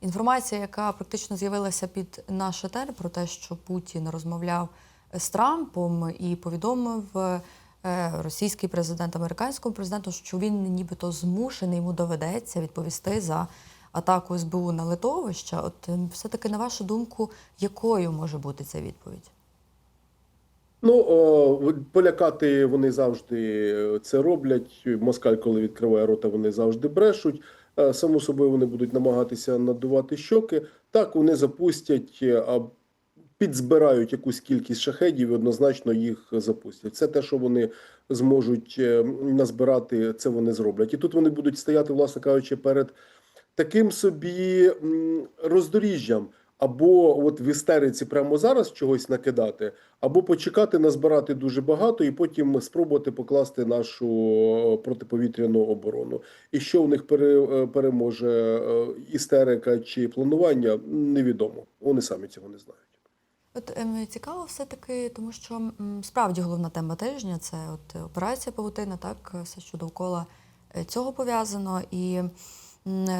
інформація, яка практично з'явилася під наш етер про те, що Путін розмовляв з Трампом і повідомив е, російський президент американському президенту, що він нібито змушений йому доведеться відповісти за атаку СБУ на литовище. От е, все-таки, на вашу думку, якою може бути ця відповідь? Ну, о, полякати вони завжди е, це роблять. Москаль, коли відкриває рота, вони завжди брешуть. Само собою вони будуть намагатися надувати щоки. Так, вони запустять, е, а підзбирають якусь кількість шахедів і однозначно їх запустять. Це те, що вони зможуть е, назбирати, це вони зроблять. І тут вони будуть стояти, власне кажучи, перед таким собі роздоріжжям. Або от в істериці прямо зараз чогось накидати, або почекати, назбирати дуже багато, і потім спробувати покласти нашу е, протиповітряну оборону. І що в них е, переможе е, істерика чи планування, невідомо. Вони самі цього не знають. От цікаво все-таки, тому що справді головна тема тижня це от операція Павутина, так, все, що довкола цього пов'язано. І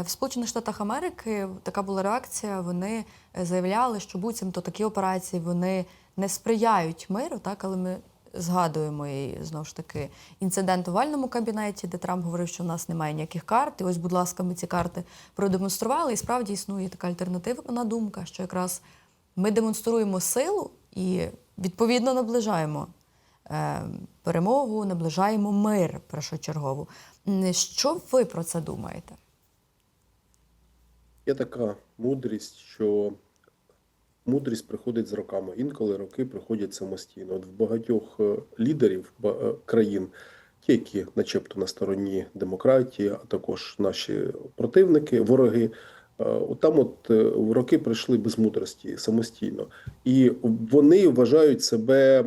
в Сполучених Штатах Америки така була реакція. Вони заявляли, що буцімто такі операції вони не сприяють миру, так, але ми згадуємо і знову ж таки інцидент у вальному кабінеті, де Трамп говорив, що в нас немає ніяких карт. І ось, будь ласка, ми ці карти продемонстрували. І справді існує така альтернативна думка, що якраз ми демонструємо силу і відповідно наближаємо е, перемогу, наближаємо мир першочергово. Що ви про це думаєте? Є така мудрість, що мудрість приходить з роками. Інколи роки приходять самостійно. От в багатьох е, лідерів е, країн, ті, які начебто на стороні демократії, а також наші противники, вороги. е, от Там от роки прийшли без мудрості самостійно, і вони вважають себе,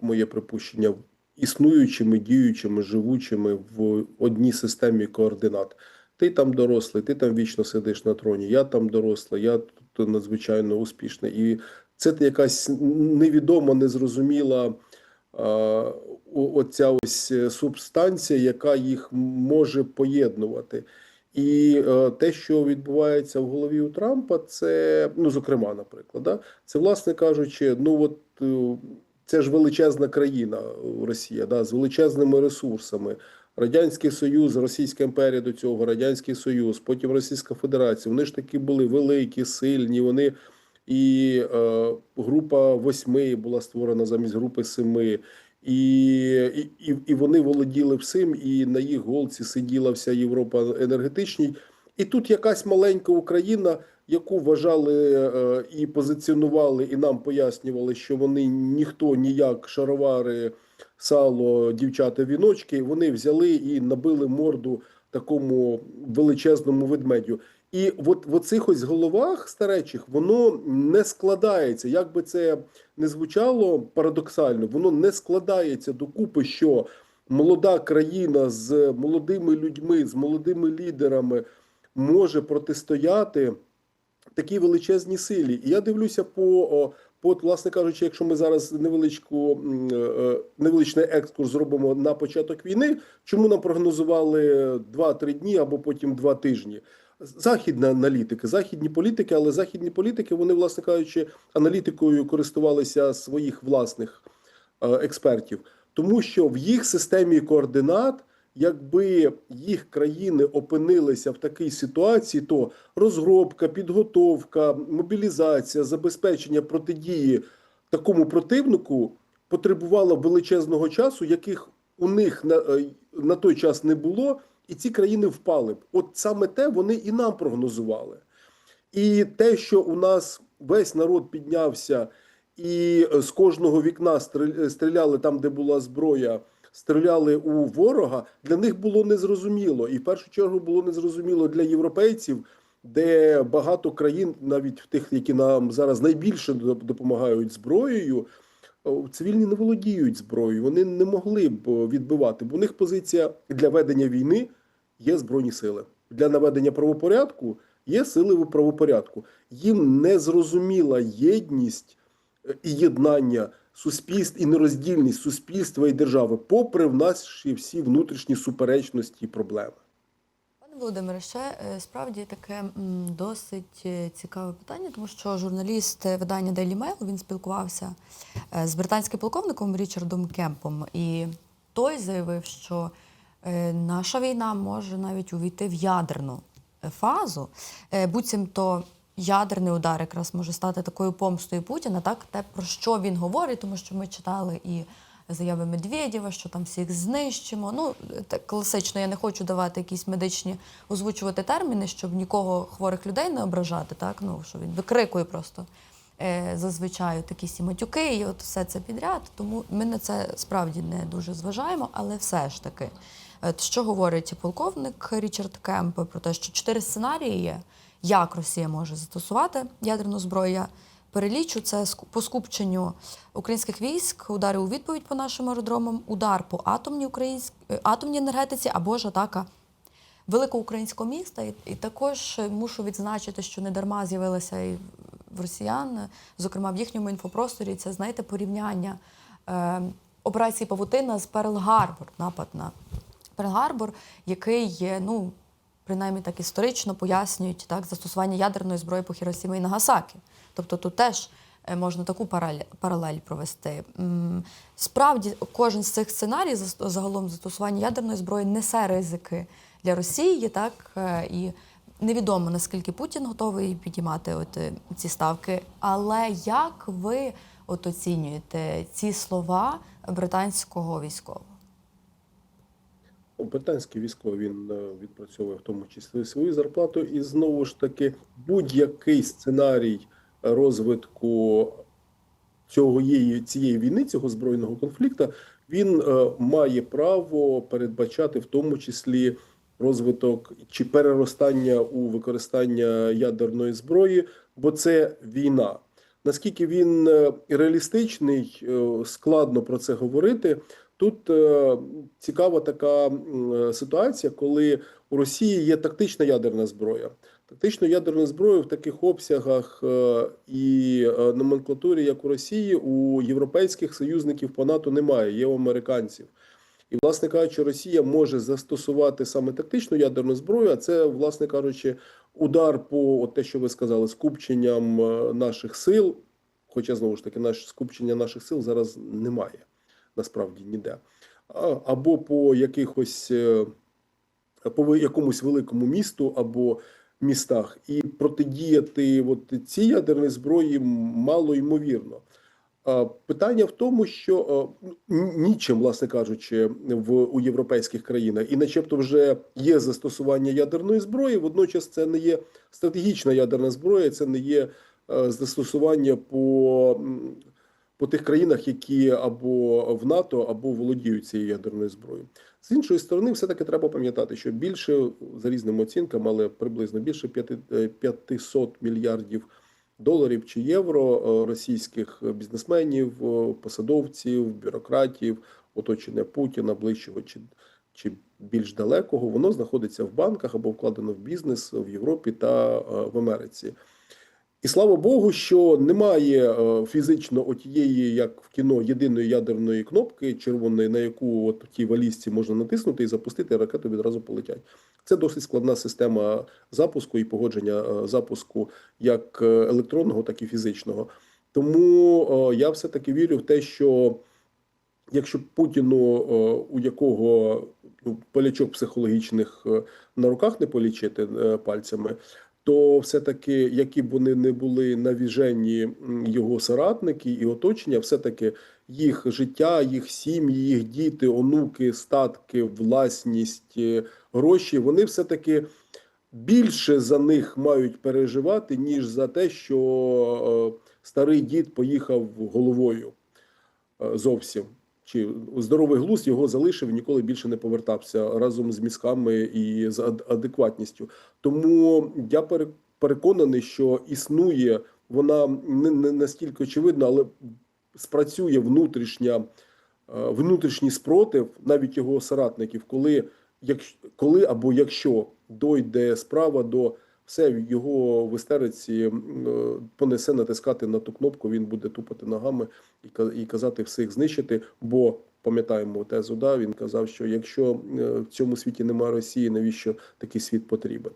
моє припущення, існуючими, діючими, живучими в одній системі координат. Ти там дорослий, ти там вічно сидиш на троні, я там дорослий, я тут надзвичайно успішний. І це якась невідома, незрозуміла оця ось е, субстанція, яка їх може поєднувати. І е, те, що відбувається в голові у Трампа, це, ну, зокрема, наприклад, да, це, власне кажучи, ну от е, це ж величезна країна е, Росія, да, з величезними ресурсами. Радянський Союз, Російська імперія до цього, Радянський Союз, потім Російська Федерація. Вони ж таки були великі, сильні. Вони і е, група восьми була створена замість групи семи. І, і- і вони володіли всім, і на їх голці сиділа вся Європа енергетичній. І тут якась маленька Україна, яку вважали е, і позиціонували, і нам пояснювали, що вони ніхто ніяк шаровари, сало, дівчата, віночки. Вони взяли і набили морду такому величезному ведмедю. І от в оцих ось головах старечих воно не складається. Як би це не звучало парадоксально, воно не складається докупи, що молода країна з молодими людьми, з молодими лідерами може протистояти такій величезній силі. І я дивлюся по, от, власне кажучи, якщо ми зараз невеличку е, невеличний екскурс зробимо на початок війни, чому нам прогнозували 2-3 дні або потім 2 тижні? Західна аналітика, західні політики, але західні політики, вони, власне кажучи, аналітикою користувалися своїх власних е, експертів, тому що в їх системі координат, якби їх країни опинилися в такій ситуації, то розробка, підготовка, мобілізація, забезпечення протидії такому противнику потребувало величезного часу, яких у них на, е, на той час не було, і ці країни впали б. От саме те вони і нам прогнозували. І те, що у нас весь народ піднявся, і з кожного вікна стріл- стріляли там, де була зброя, стріляли у ворога, для них було незрозуміло. І в першу чергу було незрозуміло для європейців, де багато країн, навіть тих, які нам зараз найбільше допомагають зброєю, цивільні не володіють зброєю. Вони не могли б відбивати, бо у них позиція для ведення війни є збройні сили. Для наведення правопорядку є сили в правопорядку. Їм не зрозуміла єдність е, і єднання суспільств і нероздільність суспільства і держави, попри в наші всі внутрішні суперечності і проблеми. Володимире, ще е, справді таке досить е, цікаве питання, тому що журналіст е, видання Daily Mail він спілкувався з британським полковником Річардом Кемпом, і той заявив, що наша війна може навіть увійти в ядерну фазу. Буцімто ядерний удар якраз може стати такою помстою Путіна, так те про що він говорить, тому що ми читали і заяви Медведєва, що там всіх знищимо. Ну, так класично, я не хочу давати якісь медичні озвучувати терміни, щоб нікого хворих людей не ображати, так? Ну, що він викрикує просто е, зазвичай такі всі матюки, і от все це підряд. Тому ми на це справді не дуже зважаємо, але все ж таки. Що говорить полковник Річард Кемп про те, що чотири сценарії є, як Росія може застосувати ядерну зброю. Я перелічу це по скупченню українських військ, удари у відповідь по нашим аеродромам, удар по атомній українськ... е, атомній енергетиці або ж атака великого українського міста. І, також мушу відзначити, що не дарма з'явилася і в росіян, зокрема в їхньому інфопросторі, це знаєте порівняння е, операції Павутина з Перл Гарбор, напад на Перл Гарбор, який є, ну. Принаймні так історично пояснюють так, застосування ядерної зброї по Хіросімі і Нагасакі. Тобто тут теж е, можна таку паралель, провести. Справді, кожен з цих сценарій загалом застосування ядерної зброї несе ризики для Росії, так е, і невідомо наскільки Путін готовий підіймати от е, ці ставки. Але як ви от оцінюєте ці слова британського військового? Британський військовий він е, відпрацьовує в тому числі свою зарплату, і знову ж таки будь-який сценарій розвитку цього цієї війни, цього збройного конфлікту, він е, має право передбачати в тому числі розвиток чи переростання у використання ядерної зброї, бо це війна. Наскільки він е, реалістичний, складно про це говорити. Тут е, цікава така е, ситуація, коли у Росії є тактична ядерна зброя. Тактичну ядерну зброю в таких обсягах е, і е, номенклатурі, як у Росії, у європейських союзників по НАТО немає, є у американців. І, власне кажучи, Росія може застосувати саме тактичну ядерну зброю, а це, власне кажучи, удар по от те, що ви сказали, скупченням е, наших сил. Хоча знову ж таки, наш скупчення наших сил зараз немає насправді ніде. Або по якихось е, по якомусь великому місту або містах, і протидіяти от цій ядерній зброї мало ймовірно. Питання в тому, що е, нічим, власне кажучи, в у європейських країнах, і начебто вже є застосування ядерної зброї. Водночас це не є стратегічна ядерна зброя, це не є е, застосування по, по тих країнах, які або в НАТО, або володіють цією ядерною зброєю. З іншої сторони, все таки треба пам'ятати, що більше за різними оцінками, але приблизно більше п'яти- е, 500 мільярдів доларів чи євро е, російських бізнесменів, е, посадовців, бюрократів, оточення Путіна, ближчого чи, чи більш далекого, воно знаходиться в банках або вкладено в бізнес в Європі та в Америці. І слава Богу, що немає е, фізично отієї, як в кіно, єдиної ядерної кнопки червоної, на яку от в тій валізці можна натиснути і запустити, а ракети відразу полетять. Це досить складна система запуску і погодження е, запуску як е, електронного, так і фізичного. Тому я все таки вірю в те, що якщо Путіну, у якого ну, полячок психологічних на руках не полічити пальцями, то все-таки, які б вони не були навіжені його соратники і оточення, все-таки їх життя, їх сім'ї, їх діти, онуки, статки, власність, е, гроші, вони все-таки більше за них мають переживати, ніж за те, що е, старий дід поїхав головою е, зовсім. Чи здоровий глузд його залишив, ніколи більше не повертався разом з мізками і з адекватністю. Тому я переконаний, що існує вона не, не настільки очевидна, але спрацює внутрішня, е, внутрішній спротив навіть його соратників, коли, як, коли або якщо дойде справа до все його в істериці е, понесе натискати на ту кнопку, він буде тупати ногами і ка- і казати всіх знищити, бо пам'ятаємо тезу, да, він казав, що якщо е, в цьому світі немає Росії, навіщо такий світ потрібен?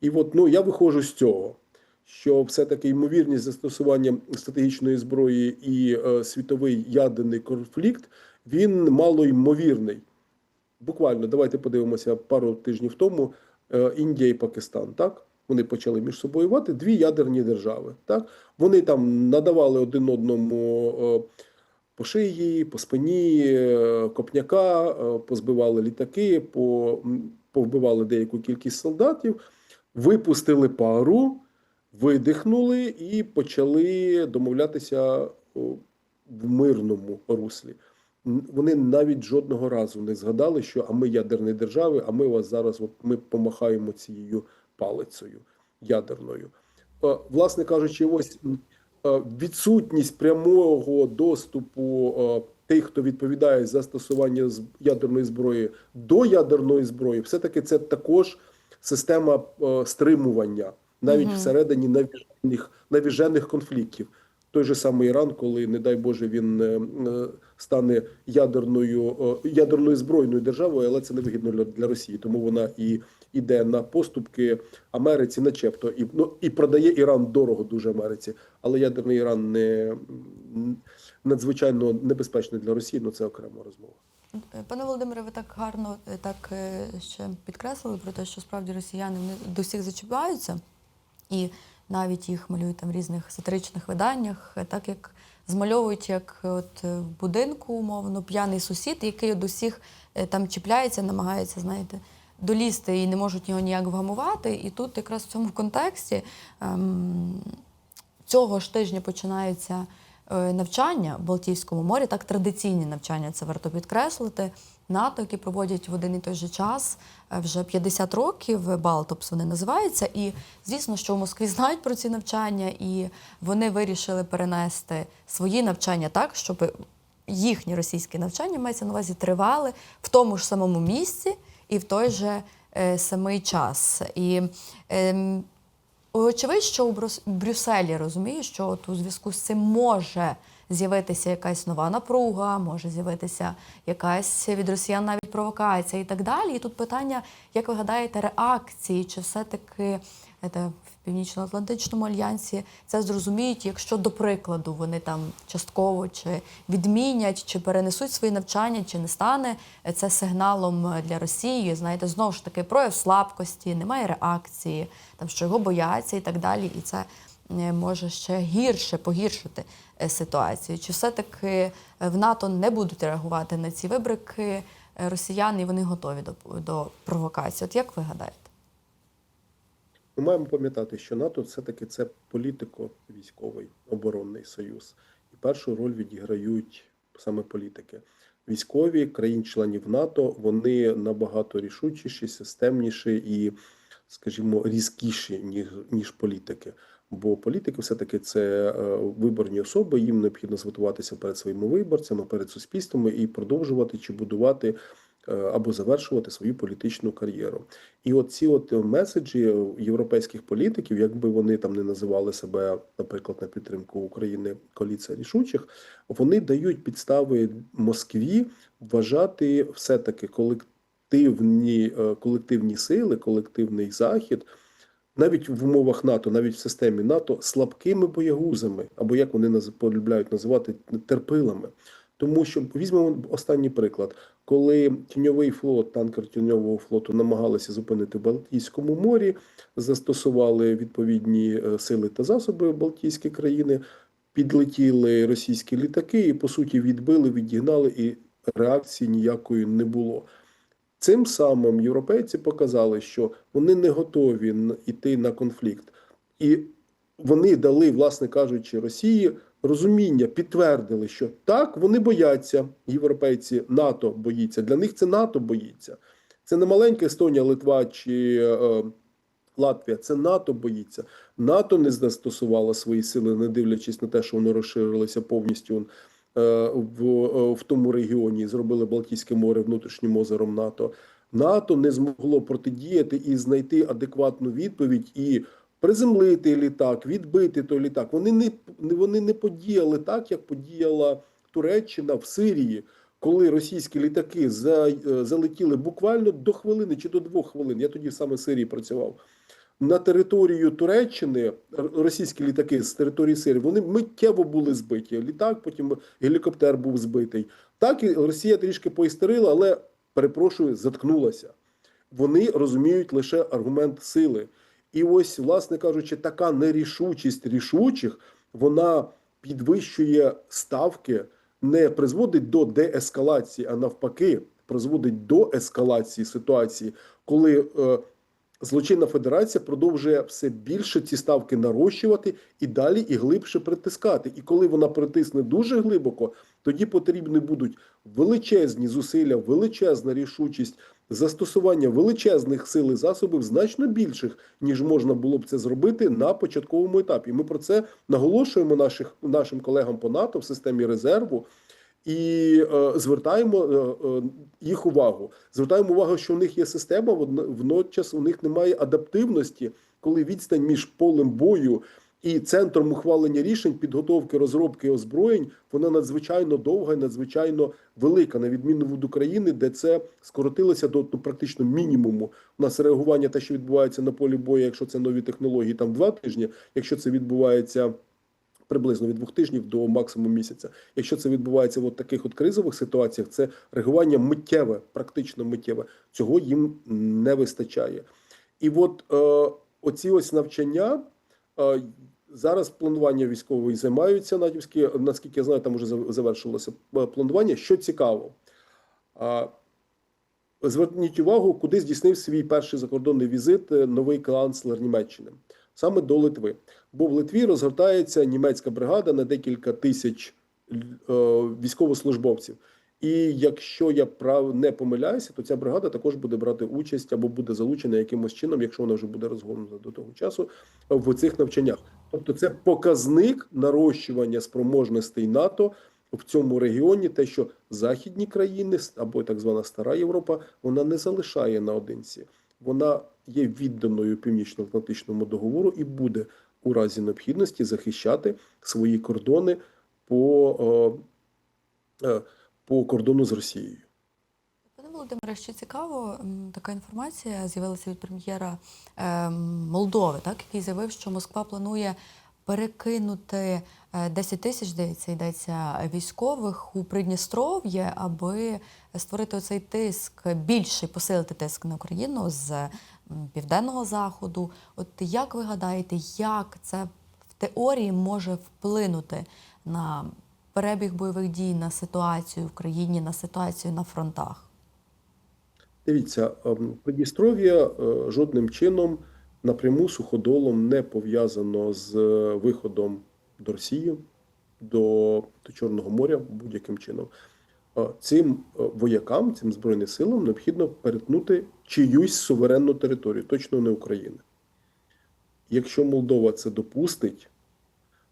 І от ну я виходжу з цього, що все-таки ймовірність застосування стратегічної зброї і е, світовий ядерний конфлікт він мало ймовірний. Буквально давайте подивимося пару тижнів тому. е, Індія і Пакистан, так вони почали між собою воювати дві ядерні держави. Так вони там надавали один одному е, по шиї, по спині, е, копняка, е, позбивали літаки, по, повбивали деяку кількість солдатів, випустили пару, видихнули і почали домовлятися в мирному руслі. Вони навіть жодного разу не згадали, що а ми ядерні держави, а ми вас зараз от ми помахаємо цією палицею ядерною. Е, Власне кажучи, ось е, відсутність прямого доступу е, тих, хто відповідає за застосування ядерної зброї до ядерної зброї, все-таки це також система стримування навіть Мгм. всередині навіжених, навіжених конфліктів. Той же самий Іран, коли, не дай Боже, він стане ядерною ядерною збройною державою, але це невигідно для Росії, тому вона і йде на поступки Америці, начебто, і ну і продає Іран дорого дуже Америці. Але ядерний Іран не надзвичайно небезпечний для Росії. Ну це окрема розмова. Пане Володимире, ви так гарно е, так е, ще підкреслили про те, що справді росіяни до всіх зачіпляються, і навіть їх малюють там в різних сатиричних виданнях, е, так як змальовують як от будинку, умовно, п'яний сусід, який до всіх там чіпляється, намагається, знаєте, долізти і не можуть його ніяк вгамувати. І тут якраз в цьому контексті ем, цього ж тижня починається е, навчання в Балтійському морі, так традиційні навчання, це варто підкреслити. НАТО, які проводять в один і той же час е, вже 50 років, Балтопс вони називаються. І звісно, що в Москві знають про ці навчання, і вони вирішили перенести свої навчання так, щоб їхні російські навчання мається на увазі тривали в тому ж самому місці і в той же е, самий час. І ем, Очевидь, що у Брюс- Брюсселі розуміє, що от у зв'язку з цим може з'явитися якась нова напруга, може з'явитися якась від росіян навіть провокація і так далі. І тут питання, як ви гадаєте, реакції, чи все-таки в Північно-Атлантичному альянсі це зрозуміють, якщо, до прикладу, вони там частково чи відмінять, чи перенесуть свої навчання, чи не стане це сигналом для Росії. Знаєте, знову ж таки прояв слабкості, немає реакції, там що його бояться і так далі. І це е, може ще гірше погіршити е, ситуацію. Чи все-таки е, в НАТО не будуть реагувати на ці вибрики е, росіян, і вони готові до, до провокації? От як ви гадаєте? Ми маємо пам'ятати, що НАТО все-таки це політико-військовий оборонний союз, і першу роль відіграють саме політики. Військові країн-членів НАТО вони набагато рішучіші, системніші і, скажімо, різкіші ніж, ніж політики. Бо політики все-таки це е, виборні особи, їм необхідно звітуватися перед своїми виборцями, перед суспільством і продовжувати чи будувати або завершувати свою політичну кар'єру. І от ці от меседжі європейських політиків, якби вони там не називали себе, наприклад, на підтримку України коаліція рішучих, вони дають підстави Москві вважати все-таки колективні, е, колективні сили, колективний захід. Навіть в умовах НАТО, навіть в системі НАТО слабкими боягузами, або як вони полюбляють називати терпилами. Тому що візьмемо останній приклад, коли тіньовий флот, танкер тіньового флоту намагалися зупинити в Балтійському морі, застосували відповідні е, сили та засоби Балтійські країни, підлетіли російські літаки і по суті відбили, відігнали, і реакції ніякої не було. Цим самим європейці показали, що вони не готові йти на конфлікт, і вони дали, власне кажучи, Росії розуміння, підтвердили, що так вони бояться, європейці НАТО боїться. Для них це НАТО боїться. Це не маленька Естонія, Литва чи е, Латвія. Це НАТО боїться. НАТО не застосувало свої сили, не дивлячись на те, що вони розширилися повністю е, в, е, в тому регіоні, зробили Балтійське море внутрішнім озером НАТО. НАТО не змогло протидіяти і знайти адекватну відповідь і приземлити літак, відбити той літак. Вони не вони не подіяли так, як подіяла Туреччина в Сирії, коли російські літаки за, е, залетіли буквально до хвилини чи до двох хвилин. Я тоді саме в Сирії працював. На територію Туреччини російські літаки з території Сирії вони миттєво були збиті. Літак, потім гелікоптер був збитий. Так і Росія трішки поістерила, але перепрошую, заткнулася. Вони розуміють лише аргумент сили. І ось, власне кажучи, така нерішучість рішучих вона підвищує ставки, не призводить до деескалації, а навпаки, призводить до ескалації ситуації, коли е, злочинна федерація продовжує все більше ці ставки нарощувати і далі і глибше притискати. І коли вона притисне дуже глибоко, тоді потрібні будуть величезні зусилля, величезна рішучість, застосування величезних сил і засобів, значно більших, ніж можна було б це зробити на початковому етапі. Ми про це наголошуємо наших, нашим колегам по НАТО в системі резерву. І е, звертаємо е, е, їх увагу. Звертаємо увагу, що в них є система, водночас у них немає адаптивності, коли відстань між полем бою і центром ухвалення рішень, підготовки, розробки озброєнь, вона надзвичайно довга і надзвичайно велика, на відміну від України, де це скоротилося до ну, практично мінімуму. У нас реагування, те, що відбувається на полі бою, якщо це нові технології, там два тижні. Якщо це відбувається приблизно від двох тижнів до максимум місяця. Якщо це відбувається в от таких от кризових ситуаціях, це реагування миттєве, практично миттєве. Цього їм не вистачає. І от е, оці ось навчання. Зараз планування військової займаються натівські, наскільки я знаю, там вже завершилося е, планування. Що цікаво, зверніть увагу, куди здійснив свій перший закордонний візит е, новий канцлер Німеччини, саме до Литви. Бо в Литві розгортається німецька бригада на декілька тисяч е, військовослужбовців. І якщо я прав не помиляюся, то ця бригада також буде брати участь або буде залучена якимось чином, якщо вона вже буде розгорнута до того часу, в цих навчаннях. Тобто, це показник нарощування спроможностей НАТО в цьому регіоні, те, що західні країни або так звана стара Європа, вона не залишає наодинці. Вона є відданою північно-атлантичному договору і буде у разі необхідності захищати свої кордони по, е, е, по кордону з Росією. Пане Володимире, ще цікаво, така інформація з'явилася від прем'єра ем, Молдови, так, який заявив, що Москва планує перекинути е, 10 тисяч, здається, йдеться військових у Придністров'я, аби створити оцей тиск, більший посилити тиск на Україну з південного заходу. От як ви гадаєте, як це в теорії може вплинути на перебіг бойових дій, на ситуацію в країні, на ситуацію на фронтах? Дивіться, ем, Придністров'я е, жодним чином напряму суходолом не пов'язано з е, виходом до Росії, до, до Чорного моря будь-яким чином. Е, Цим воякам, цим збройним силам необхідно перетнути чиюсь суверенну територію, точно не України. Якщо Молдова це допустить,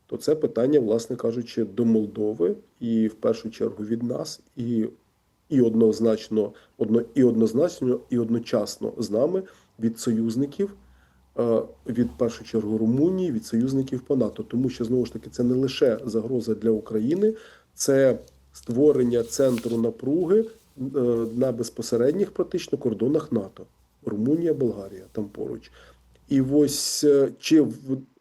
то це питання, власне кажучи, до Молдови і в першу чергу від нас, і, і однозначно, одно, і однозначно, і одночасно з нами від союзників, е, від першу чергу Румунії, від союзників по НАТО. Тому що знову ж таки це не лише загроза для України, це створення центру напруги е, на безпосередніх практично кордонах НАТО. Румунія, Болгарія там поруч. І ось е, чи,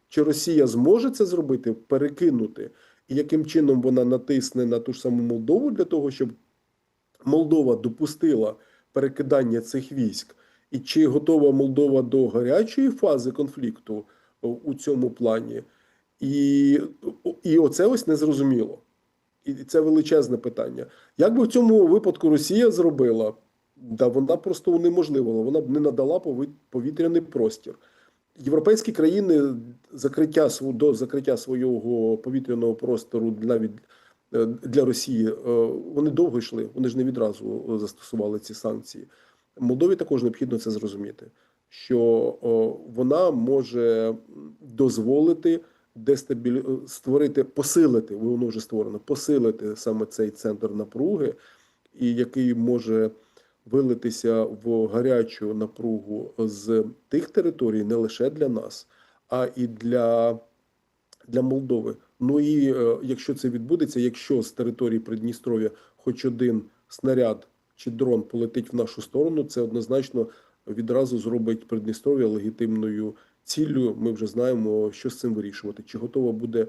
чи Росія зможе це зробити, перекинути, і яким чином вона натисне на ту ж саму Молдову для того, щоб Молдова допустила перекидання цих військ, і чи готова Молдова до гарячої фази конфлікту у цьому плані? І, і оце ось незрозуміло. І це величезне питання. Як би в цьому випадку Росія зробила? Да, вона просто унеможливила, вона б не надала повітряний простір. Європейські країни закриття до закриття свого повітряного простору навіть е, для Росії е, вони довго йшли. Вони ж не відразу е, застосували ці санкції. Молдові також необхідно це зрозуміти, що вона може дозволити дестабілі... створити, посилити, воно вже створено, посилити саме цей центр напруги, і який може вилитися в гарячу напругу з тих територій не лише для нас, а і для, для Молдови. Ну і е, якщо це відбудеться, якщо з території Придністров'я хоч один снаряд чи дрон полетить в нашу сторону, це однозначно відразу зробить Придністров'я легітимною ціллю. Ми вже знаємо, що з цим вирішувати. Чи готова буде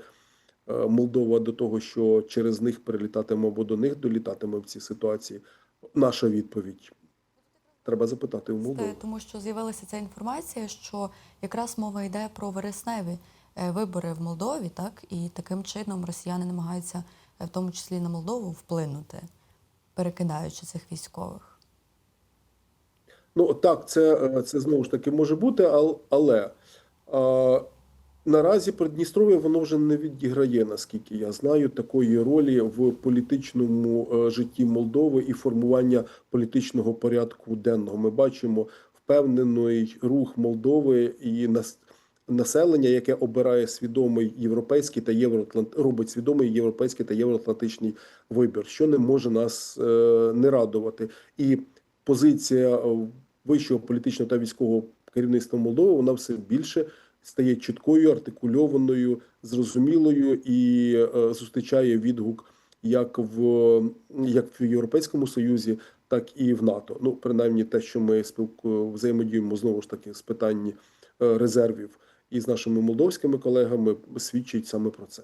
е, Молдова до того, що через них перелітатиме або до них долітатиме в цій ситуації? Наша відповідь. Треба запитати у Молдови. Тому що з'явилася ця інформація, що якраз мова йде про вересневі е, вибори в Молдові, так і таким чином росіяни намагаються, е, в тому числі на Молдову, вплинути, перекидаючи цих військових. Ну так, це, е, це знову ж таки може бути, ал- але а, наразі Придністров'я воно вже не відіграє, наскільки я знаю, такої ролі в політичному е, житті Молдови і формування політичного порядку денного. Ми бачимо впевнений рух Молдови і. Населення, яке обирає свідомий європейський та євроатлант... робить свідомий європейський та євроатлантичний вибір, що не може нас е, не радувати. І позиція е, вищого політичного та військового керівництва Молдови вона все більше стає чіткою, артикульованою, зрозумілою і е, зустрічає відгук як в як в Європейському Союзі, так і в НАТО. Ну, принаймні, те, що ми спілку взаємодіємо знову ж таки з питань е, резервів і з нашими молдовськими колегами, свідчить саме про це.